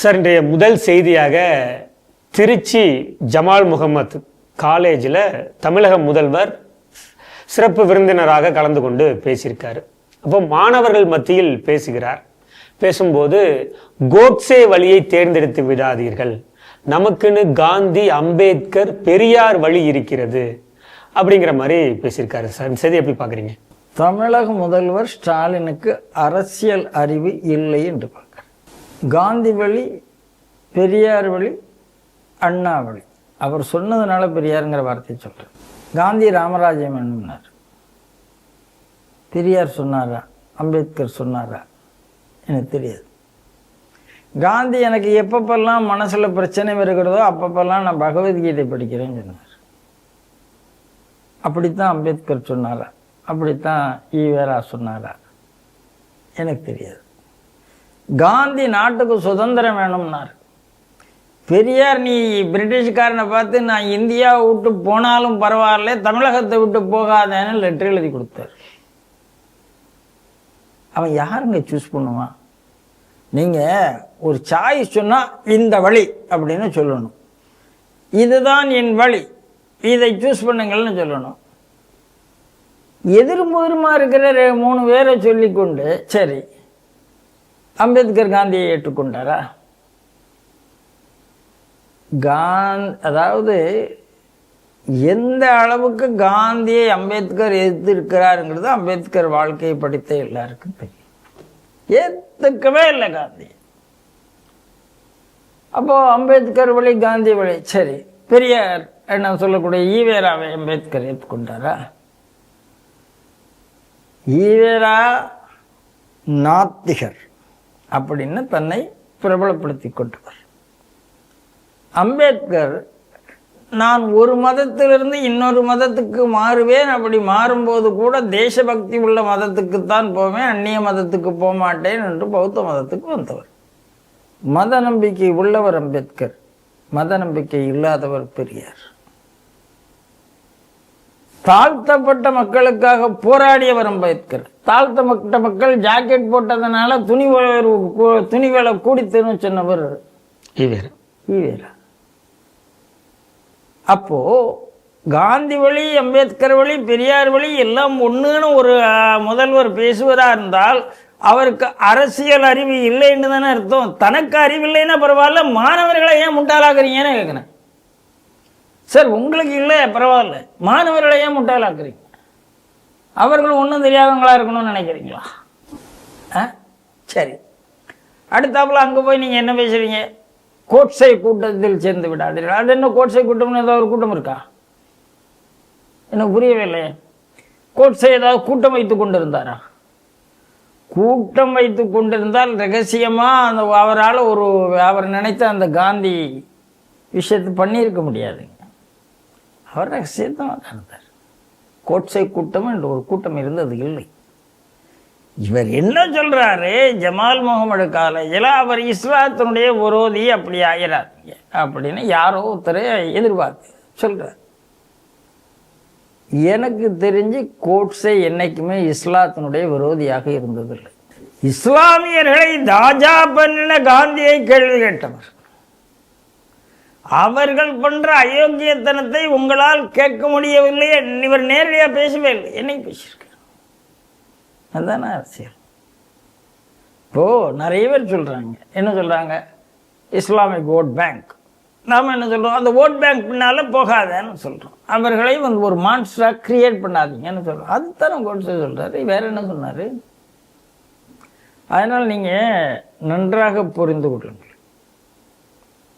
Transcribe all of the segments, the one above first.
Sir இன்றைய முதல் செய்தியாக திருச்சி ஜமால் முகமது காலேஜில் தமிழக முதல்வர் சிறப்பு விருந்தினராக கலந்து கொண்டு பேசியிருக்காரு. அப்போ மாணவர்கள் மத்தியில் பேசுகிறார். பேசும்போது கோட்சே வழியை தேர்ந்தெடுத்து விடாதீர்கள். நமக்குன்னு காந்தி அம்பேத்கர் பெரியார் வழி இருக்கிறது. அப்படிங்கிற மாதிரி பேசியிருக்காரு சார். சரி எப்படி பார்க்குறீங்க? தமிழக முதல்வர் ஸ்டாலினுக்கு அரசியல் அறிவு இல்லை என்று காந்தி வழி பெரியார் வழி அண்ணா வழி. அவர் சொன்னதுனால பெரியாருங்கிற வார்த்தையை சொல்கிறேன் காந்தி ராமராஜ்யம் என்னன்னார் பெரியார் சொன்னாரா? அம்பேத்கர் சொன்னாரா? எனக்கு தெரியாது. காந்தி எனக்கு எப்பப்பெல்லாம் மனசில் பிரச்சனை இருக்கிறதோ அப்பப்பெல்லாம் நான் பகவத்கீதை படிக்கிறேன்னு சொன்னார். அப்படித்தான் அம்பேத்கர் சொன்னாரா? அப்படித்தான் ஈவேரா சொன்னாரா? எனக்கு தெரியாது. காந்தி நாட்டுக்கு சுதந்திரம் வேணும்னார். பெரியார் நீ பிரிட்டிஷ்காரனை பார்த்து நான் இந்தியாவை விட்டு போனாலும் பரவாயில்ல தமிழகத்தை விட்டு போகாதேன்னு லெட்டர் எழுதி கொடுத்தார். அவன் யாருங்க சூஸ் பண்ணுவான்? நீங்கள் ஒரு சாய்ஸ் சொன்னால் இந்த வழி அப்படின்னு சொல்லணும். இதுதான் என் வழி இதை சூஸ் பண்ணுங்கள்னு சொல்லணும். எதிர்முதிரமாக இருக்கிற மூணு பேரை சொல்லிக்கொண்டு சரி அம்பேத்கர் காந்தியை ஏற்றுக்கொண்டாரா? காந் அதாவது எந்த அளவுக்கு காந்தியை அம்பேத்கர் எதிர்த்திருக்கிறாருங்கிறது அம்பேத்கர் வாழ்க்கையை படித்த எல்லாருக்கும் தெரியும். ஏற்றுக்கவே இல்லை காந்தி. அப்போது அம்பேத்கர் வழி காந்தி வழி சரி பெரியார் என்ன சொல்லக்கூடிய ஈவேராவை அம்பேத்கர் ஏற்றுக்கொண்டாரா? ஈவேரா நாத்திகர். அப்படின்னு தன்னை பிரபலப்படுத்தி கொண்டவர். அம்பேத்கர் நான் ஒரு மதத்திலிருந்து இன்னொரு மதத்துக்கு மாறுவேன் அப்படி மாறும்போது கூட தேசபக்தி உள்ள மதத்துக்குத்தான் போவேன் அந்நிய மதத்துக்கு போக மாட்டேன் என்று பௌத்த மதத்துக்கு வந்தவர். மத நம்பிக்கை உள்ளவர் அம்பேத்கர். மத நம்பிக்கை இல்லாதவர் பெரியார். தாழ்த்தப்பட்ட மக்களுக்காக போராடியவர் அம்பேத்கர். தாழ்த்தப்பட்ட மக்கள் ஜாக்கெட் போட்டதுனால துணி உயர்வு துணி விலை கூடித்துன்னு சொன்னவர் ஈவேரா. ஈவேரா. அப்போ காந்தி வழி அம்பேத்கர் வழி பெரியார் வழி எல்லாம் ஒண்ணுன்னு ஒரு முதல்வர் பேசுவதா இருந்தால் அவருக்கு அரசியல் அறிவு இல்லைன்னு தானே அர்த்தம். தனக்கு அறிவு இல்லைன்னா பரவாயில்ல மாணவர்களை ஏன் முட்டாளாக்குறீங்கன்னு கேட்குறேன் சார் உங்களுக்கு இல்லை பரவாயில்ல. மாணவர்களை ஏன் முட்டாளாக்குறீங்க? அவர்கள் ஒன்றும் தெரியாதவங்களா இருக்கணும்னு நினைக்கிறீங்களா? ஆ? சரி. அடுத்தாப்புல அங்கே போய் நீங்கள் என்ன பேசுகிறீங்க கோட்சை கூட்டத்தில் சேர்ந்து விடாதீர்கள். அது என்ன கோட்சை கூட்டம்னு ஏதாவது ஒரு கூட்டம் இருக்கா? எனக்கு புரியவே இல்லையே கோட்ஸை ஏதாவது கூட்டம் வைத்து கொண்டு இருந்தாரா கூட்டம் வைத்து கொண்டிருந்தால் ரகசியமாக அந்த அவரால் ஒரு அவர் நினைத்த அந்த காந்தி விஷயத்தை பண்ணியிருக்க முடியாதுங்க அவர் ரகசியத்தான் இருந்தார் கோட்சை கூட்டம் என்று ஒரு கூட்டம் இருந்தது இல்லை. இவர் என்ன சொல்கிறாரு ஜமால் முகமது காலேஜில் அவர் இஸ்லாத்தினுடைய விரோதி அப்படி ஆகிறார் அப்படின்னு யாரோ ஒருத்தரே எதிர்பார்த்து சொல்கிறார் எனக்கு தெரிஞ்சு கோட்ஸை என்றைக்குமே இஸ்லாத்தினுடைய விரோதியாக இருந்ததில்லை. இஸ்லாமியர்களை தாஜா பண்ணின காந்தியை கேள்வி கேட்டவர். அவர்கள் பண்ணுற அயோக்கியத்தனத்தை உங்களால் கேட்க முடியவில்லை இவர் நேரடியாக பேசவே இல்லை. என்னை பேசியிருக்கார்? அதுதானே அரசியல். இப்போ நிறைய பேர் சொல்கிறாங்க என்ன சொல்கிறாங்க இஸ்லாமிக் ஓட் பேங்க். நாம் என்ன சொல்கிறோம் அந்த ஓட் பேங்க் பின்னால போகாதேன்னு சொல்கிறோம் அவர்களை வந்து ஒரு மான்ஸ்டராக கிரியேட் பண்ணாதீங்கன்னு சொல்கிறோம் அதுதானே கோட்ஸே சொல்கிறாரு வேற என்ன சொன்னார்? அதனால் நீங்கள் நன்றாக புரிந்து கொள்ளுங்கள்.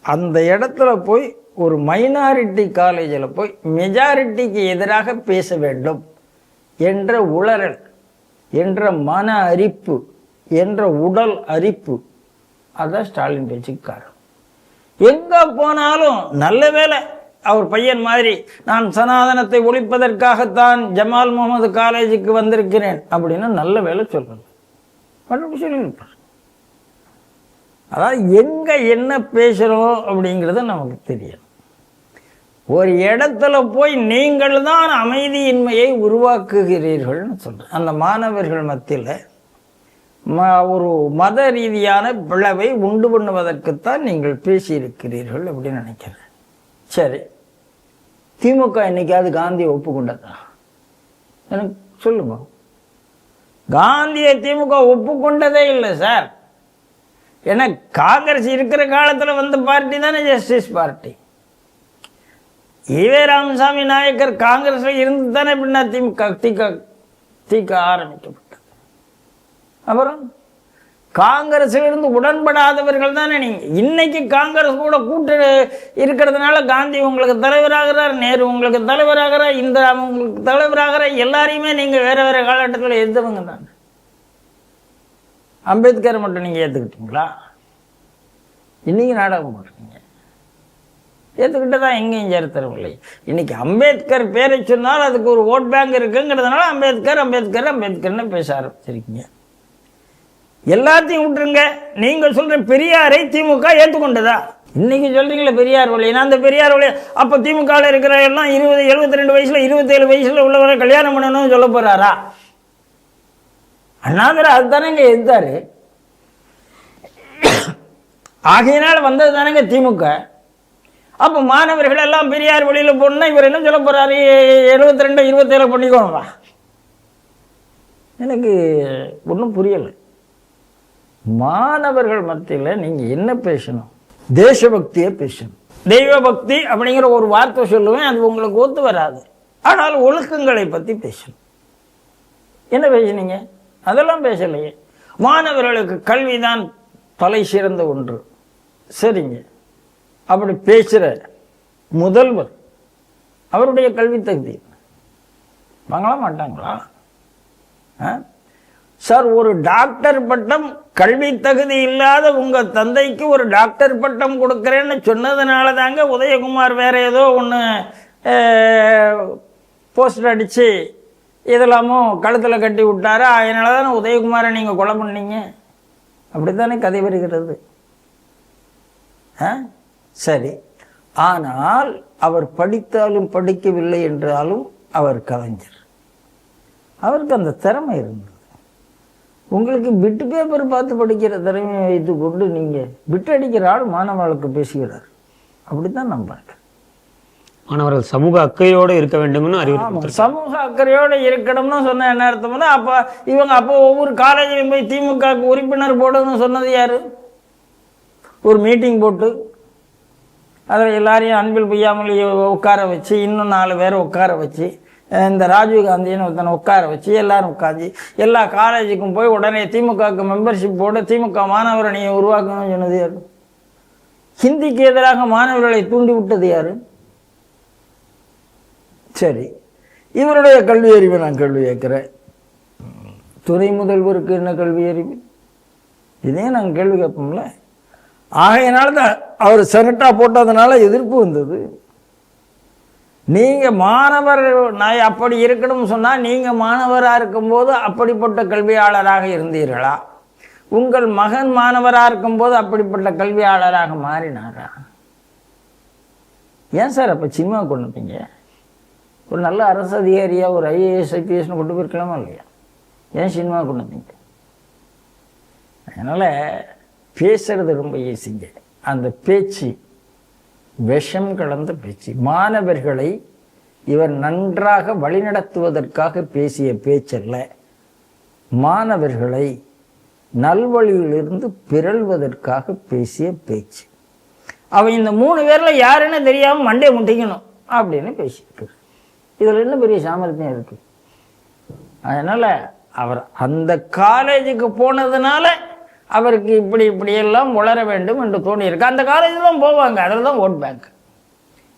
அந்த இடத்துல போய் ஒரு மைனாரிட்டி காலேஜில் போய் மெஜாரிட்டிக்கு எதிராக பேச வேண்டும் என்ற உளறல் என்ற மன அரிப்பு என்ற உடல் அரிப்பு. அதான் ஸ்டாலின் பேச்சுக்கு காரணம். எங்கே போனாலும் நல்ல வேலை அவர் பையன் மாதிரி நான் சனாதனத்தை ஒழிப்பதற்காகத்தான் ஜமால் முகமது காலேஜுக்கு வந்திருக்கிறேன் அப்படின்னு நல்ல வேலை சொல்லணும் மறுபடியும் சொல்லியிருப்பார் அதாவது எங்கே என்ன பேசுகிறோம் அப்படிங்கிறது நமக்கு தெரியும். ஒரு இடத்துல போய் நீங்கள் தான் அமைதியின்மையை உருவாக்குகிறீர்கள்னு சொல்கிறேன் அந்த மாணவர்கள் மத்தியில் ம ஒரு மத ரீதியான பிளவை உண்டு பண்ணுவதற்குத்தான் நீங்கள் பேசியிருக்கிறீர்கள் அப்படின்னு நினைக்கிறேன். சரி. திமுக என்னைக்காவது காந்தியை ஒப்புக்கொண்டதா? எனக்கு சொல்லுங்க. காந்தியை திமுக ஒப்புக்கொண்டதே இல்லை சார். ஏன்னா காங்கிரஸ் இருக்கிற காலத்தில் வந்த பார்ட்டி தானே justice party. EV Ramasamy Naicker காங்கிரஸ்ல இருந்து தானே பின்னா திமுக திக திக ஆரம்பிக்கப்பட்டது. அப்புறம் காங்கிரஸில் இருந்து உடன்படாதவர்கள் தானே நீங்கள் இன்னைக்கு காங்கிரஸ் கூட கூட்டு இருக்கிறதுனால காந்தி உங்களுக்கு தலைவராகிறார் நேரு உங்களுக்கு தலைவராகிறார் இந்திரா உங்களுக்கு தலைவராகிறார் எல்லாரையுமே நீங்க வேற வேற காலகட்டத்தில் எந்தவங்க தானே. அம்பேத்கர் மட்டும் நீங்கள் ஏற்றுக்கிட்டீங்களா இன்றைக்கி நாடகம் போடுறீங்க ஏற்றுக்கிட்டதா எங்கேயும் சரித்திரம் இல்லை இன்றைக்கி அம்பேத்கர் பேரை சொன்னால் அதுக்கு ஒரு ஓட் பேங்க் இருக்குங்கிறதுனால அம்பேத்கர் அம்பேத்கர் அம்பேத்கர்னு பேச ஆரம்பிச்சிருக்கீங்க. எல்லாத்தையும் விட்டுருங்க. நீங்கள் சொல்கிற பெரியாரை திமுக ஏற்றுக்கொண்டதா? இன்னைக்கு சொல்றீங்களே பெரியார் வழி ஏன்னா அந்த பெரியார் வழி அப்போ திமுகவில் இருக்கிற எல்லாம் இருபது எழுபத்தி ரெண்டு வயசுல இருபத்தேழு வயசுல உள்ளவரை கல்யாணம் பண்ணணும்னு சொல்ல போறாரா? அண்ணாதுரை அதுதானேங்க எதிர்த்தார் ஆகையினால் வந்தது தானேங்க திமுக. அப்போ மாணவர்கள் எல்லாம் பெரியார் வழியில் போடணும்னா இவர் என்ன சொல்ல போகிறாரு எழுபத்தி ரெண்டு இருபத்தேழு பண்ணிக்கோங்க எனக்கு ஒன்றும் புரியலை. மாணவர்கள் மத்தியில் நீங்கள் என்ன பேசணும்? தேசபக்தியை பேசணும். தெய்வ பக்தி அப்படிங்கிற ஒரு வார்த்தை சொல்லுவேன் அது உங்களுக்கு ஒத்து வராது. ஆனால் ஒழுக்கங்களை பற்றி பேசணும். என்ன பேசுனீங்க? அதெல்லாம் பேசலையே மாணவர்களுக்கு கல்விதான் தலை சிறந்த ஒன்று சரிங்க அப்படி பேசுகிற முதல்வர் அவருடைய கல்வி தகுதி என்ன? மாட்டாங்களா ஆ? சார் ஒரு டாக்டர் பட்டம் கல்வி தகுதி இல்லாத உங்கள் தந்தைக்கு ஒரு டாக்டர் பட்டம் கொடுக்குறேன்னு சொன்னதுனால தாங்க உதயகுமார் வேற ஏதோ ஒன்று போஸ்டர் அடித்து இதெல்லாமோ கழுத்தில் கட்டி விட்டாரு. அதனால தானே உதயகுமாரை நீங்கள் கொலை பண்ணீங்க? அப்படித்தானே கதை வருகிறது. ஆ? சரி. ஆனால் அவர் படித்தாலும் படிக்கவில்லை என்றாலும் அவர் கலைஞர். அவருக்கு அந்த திறமை இருந்தது. உங்களுக்கு பிட்டு பேப்பர் பார்த்து படிக்கிற திறமையை வைத்து கொண்டு நீங்கள் பிட்டு அடிக்கிற ஆள் மாணவர்களுக்கு பேசுகிறார். அப்படித்தான் நான் பார்க்குறேன். மாணவர்கள் சமூக அக்கறையோடு இருக்க வேண்டும்னு அறிவுறுத்தி சமூக அக்கறையோடு இருக்கணும்னு சொன்ன என்ன அர்த்தம்னா அப்போ இவங்க அப்போ ஒவ்வொரு காலேஜிலையும் போய் திமுக உறுப்பினர் போடுன்னு சொன்னது யார்? ஒரு மீட்டிங் போட்டு அதில் எல்லாரையும் அன்பில் பொய்யாமல் உட்கார வச்சு இன்னும் நாலு பேரை உட்கார வச்சு இந்த ராஜீவ்காந்தின்னு ஒருத்தனை உட்கார வச்சு எல்லாரும் உட்காந்து எல்லா காலேஜுக்கும் போய் உடனே திமுகவுக்கு மெம்பர்ஷிப் போட்டு திமுக மாணவர் அணியை உருவாக்கணும்னு சொன்னது யார்? ஹிந்திக்கு எதிராக மாணவர்களை தூண்டி விட்டது யாரு? சரி இவருடைய கல்வி அறிவை நான் கேள்வி கேட்குறேன். துணை முதல்வருக்கு என்ன கல்வி அறிவு? இதே நாங்கள் கேள்வி கேட்போம்ல. ஆகையினால தான் அவர் செனட்டாக போட்டதுனால எதிர்ப்பு வந்தது. நீங்கள் மாணவர் நான் அப்படி இருக்கணும்னு சொன்னால் நீங்கள் மாணவராக இருக்கும்போது அப்படிப்பட்ட கல்வியாளராக இருந்தீர்களா? உங்கள் மகன் மாணவராக இருக்கும்போது அப்படிப்பட்ட கல்வியாளராக மாறினாரா? ஏன் சார் அப்போ சினிமா கொண்டுப்பீங்க ஒரு நல்ல அரசு அதிகாரியாக ஒரு ஐஏஎஸ் ஐபிஎஸ்னு கொண்டு போயிருக்கலாமா இல்லையா? ஏன் சினிமா கொண்டு வந்தீங்க? அதனால் பேசுறது ரொம்ப ஈஸிங்க அந்த பேச்சு விஷம் கலந்த பேச்சு. மாணவர்களை இவர் நன்றாக வழிநடத்துவதற்காக பேசிய பேச்சல்ல. மாணவர்களை நல்வழியிலிருந்து பிறழ்வதற்காக பேசிய பேச்சு. அவன் இந்த மூணு பேரில் யாருன்னு தெரியாமல் மண்டே முட்டிக்கணும் அப்படின்னு பேசியிருக்கிறார் இதுல என்ன பெரிய சாமர்த்தியம் இருக்கு? அதனால அவர் அந்த காலேஜுக்கு போனதுனால அவருக்கு இப்படி இப்படி எல்லாம் உளர வேண்டும் என்று தோணியிருக்கு. அந்த காலேஜில் தான் போவாங்க அதில் தான் ஓட் பேங்க்.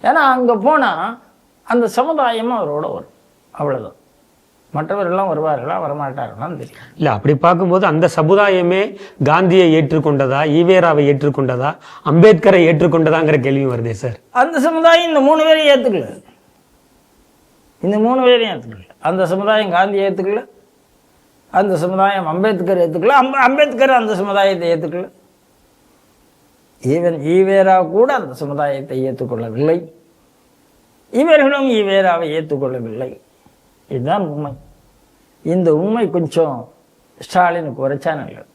ஏன்னா அங்கே போனால் அந்த சமுதாயமும் அவரோட வரும். அவ்வளோதான் மற்றவர்கள்லாம் வருவார்களா வரமாட்டார்களான்னு தெரியும் இல்ல அப்படி பார்க்கும்போது அந்த சமுதாயமே காந்தியை ஏற்றுக்கொண்டதா ஈவேராவை ஏற்றுக்கொண்டதா அம்பேத்கரை ஏற்றுக்கொண்டதாங்கிற கேள்வி வருதே சார். அந்த சமுதாயம் இந்த மூணு பேரையும் ஏற்றுக்கல இந்த மூணு பேரையும் ஏற்றுக்கல அந்த சமுதாயம் காந்தி ஏற்றுக்கல அந்த சமுதாயம் அம்பேத்கர் ஏற்றுக்கல அம்ப அம்பேத்கர் அந்த சமுதாயத்தை ஏற்றுக்கல ஈவன் ஈவேரா கூட அந்த சமுதாயத்தை ஏற்றுக்கொள்ளவில்லை இவர்களும் ஈவேராவை ஏற்றுக்கொள்ளவில்லை இதுதான் உண்மை. இந்த உண்மை கொஞ்சம் ஸ்டாலினுக்கு உரைச்சா நல்லது.